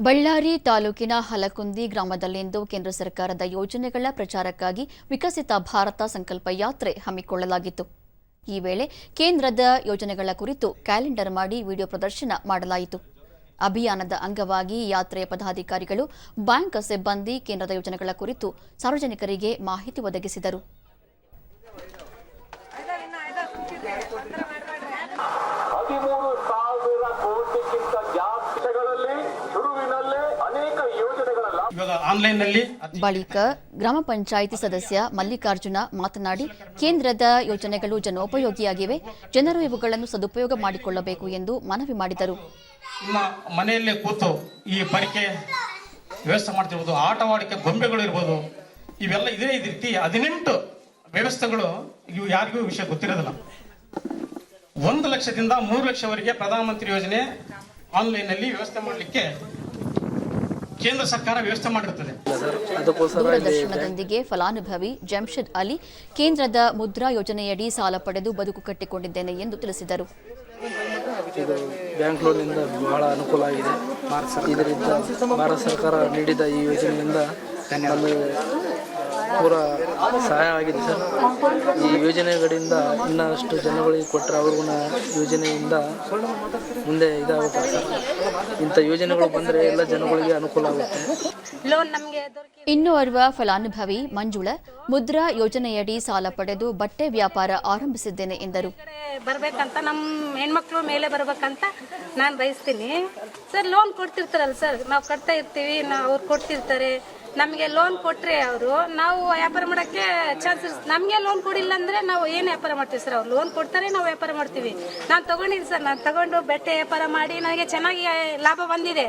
ಬಳ್ಳಾರಿ ತಾಲೂಕಿನ ಹಲಕುಂದಿ ಗ್ರಾಮದಲ್ಲಿಂದು ಕೇಂದ್ರ ಸರ್ಕಾರದ ಯೋಜನೆಗಳ ಪ್ರಚಾರಕ್ಕಾಗಿ ವಿಕಸಿತ ಭಾರತ ಸಂಕಲ್ಪ ಯಾತ್ರೆ ಹಮ್ಮಿಕೊಳ್ಳಲಾಗಿತ್ತು. ಈ ವೇಳೆ ಕೇಂದ್ರದ ಯೋಜನೆಗಳ ಕುರಿತು ಕ್ಯಾಲೆಂಡರ್ ಮಾಡಿ ವಿಡಿಯೋ ಪ್ರದರ್ಶನ ಮಾಡಲಾಯಿತು. ಅಭಿಯಾನದ ಅಂಗವಾಗಿ ಯಾತ್ರೆಯ ಪದಾಧಿಕಾರಿಗಳು, ಬ್ಯಾಂಕ್ ಸಿಬ್ಬಂದಿ ಕೇಂದ್ರದ ಯೋಜನೆಗಳ ಕುರಿತು ಸಾರ್ವಜನಿಕರಿಗೆ ಮಾಹಿತಿ ಒದಗಿಸಿದರು. ಬಳಿಕ ಗ್ರಾಮ ಪಂಚಾಯಿತಿ ಸದಸ್ಯ ಮಲ್ಲಿಕಾರ್ಜುನ ಮಾತನಾಡಿ ಕೇಂದ್ರದ ಯೋಜನೆಗಳು ಜನೋಪಯೋಗಿಯಾಗಿವೆ ಜನರು ಇವುಗಳನ್ನು ಸದುಪಯೋಗ ಮಾಡಿಕೊಳ್ಳಬೇಕು ಎಂದು ಮನವಿ ಮಾಡಿದರು. ಮನೆಯಲ್ಲೇ ಕೂತು ಈ ಪರಿಕೆ ವ್ಯವಸ್ಥೆ ಮಾಡ್ತಿರ್ಬೋದು ಆಟವಾಡಿಕೆ ಗೊಂಬೆಗಳು ಇರ್ಬೋದು ಇವೆಲ್ಲ ಇದೇ ರೀತಿ ಹದಿನೆಂಟು ವ್ಯವಸ್ಥೆಗಳು ಇವು ಯಾರಿಗೂ ವಿಷಯ ಗೊತ್ತಿರೋದಿಲ್ಲ. ಒಂದು ಲಕ್ಷದಿಂದ ಮೂರು ಲಕ್ಷವರೆಗೆ ಪ್ರಧಾನಮಂತ್ರಿ ಯೋಜನೆ ಆನ್ಲೈನ್ನಲ್ಲಿ ವ್ಯವಸ್ಥೆ ಮಾಡಲಿಕ್ಕೆ ಕೇಂದ್ರ ಸರ್ಕಾರ ವ್ಯವಸ್ಥೆ ಮಾಡಿರುತ್ತದೆ ದೂರದರ್ಶನದೊಂದಿಗೆ ಫಲಾನುಭವಿ ಜಮ್ಶೆದ್ ಅಲಿ ಕೇಂದ್ರದ ಮುದ್ರಾ ಯೋಜನೆಯಡಿ ಸಾಲ ಪಡೆದು ಬದುಕು ಕಟ್ಟಿಕೊಂಡಿದ್ದೇನೆ ಎಂದು ತಿಳಿಸಿದರು. ಇದು ಬ್ಯಾಂಕ್ ಲೋನಿಂದ ಬಹಳ ಅನುಕೂಲ ಆಗಿದೆ. ಇದರಿಂದ ಭಾರತ ಸರ್ಕಾರ ನೀಡಿದ ಈ ಯೋಜನೆಯಿಂದ ಪೂರ ಸಹಾಯ ಆಗಿದೆ ಸರ್. ಈ ಯೋಜನೆಗಳಿಂದ ಇನ್ನಷ್ಟು ಜನಗಳಿಗೆ ಕೊಟ್ಟರೆ ಅವ್ರಿಗೂ ಯೋಜನೆಯಿಂದ ಮುಂದೆ ಇದಾಗುತ್ತೆ ಸರ್? ಇಂಥ ಯೋಜನೆಗಳು ಬಂದರೆ ಎಲ್ಲ ಜನಗಳಿಗೆ ಅನುಕೂಲ ಆಗುತ್ತೆ. ಲೋನ್ ನಮಗೆ ದೊರಕಿ ಇನ್ನು ಓರ್ವ ಫಲಾನುಭವಿ ಮಂಜುಳ ಮುದ್ರಾ ಯೋಜನೆಯಡಿ ಸಾಲ ಪಡೆದು ಬಟ್ಟೆ ವ್ಯಾಪಾರ ಆರಂಭಿಸಿದ್ದೇನೆ ಎಂದರು. ಬರ್ಬೇಕಂತ ನಮ್ಮ ಹೆಣ್ಮಕ್ಳು ಮೇಲೆ ಬರ್ಬೇಕಂತ ನಾನು ಬಯಸ್ತೀನಿ. ಸರ್ ಲೋನ್ ಕೊಡ್ತಿರ್ತಾರಲ್ಲ ಸರ್ ನಾವು ಕಟ್ತಾ ಇರ್ತೀವಿ ನಾವು ಅವ್ರು ಕೊಡ್ತಿರ್ತಾರೆ. ನಮಗೆ ಲೋನ್ ಕೊಟ್ರೆ ಅವರು, ನಾವು ವ್ಯಾಪಾರ ಮಾಡೋಕ್ಕೆ ಚಾನ್ಸ್ ನಮಗೆ ಲೋನ್ ಕೊಡಿಲ್ಲ ಅಂದರೆ ನಾವು ಏನು ವ್ಯಾಪಾರ ಮಾಡ್ತೀವಿ ಸರ್ ಅವ್ರು ಲೋನ್ ಕೊಡ್ತಾರೆ, ನಾವು ವ್ಯಾಪಾರ ಮಾಡ್ತೀವಿ. ನಾನು ತಗೊಂಡಿದ್ದೀನಿ ಸರ್ ನಾನು ತಗೊಂಡು ಬೆಟ್ಟೆ ವ್ಯಾಪಾರ ಮಾಡಿ, ನನಗೆ ಚೆನ್ನಾಗಿ ಲಾಭ ಬಂದಿದೆ.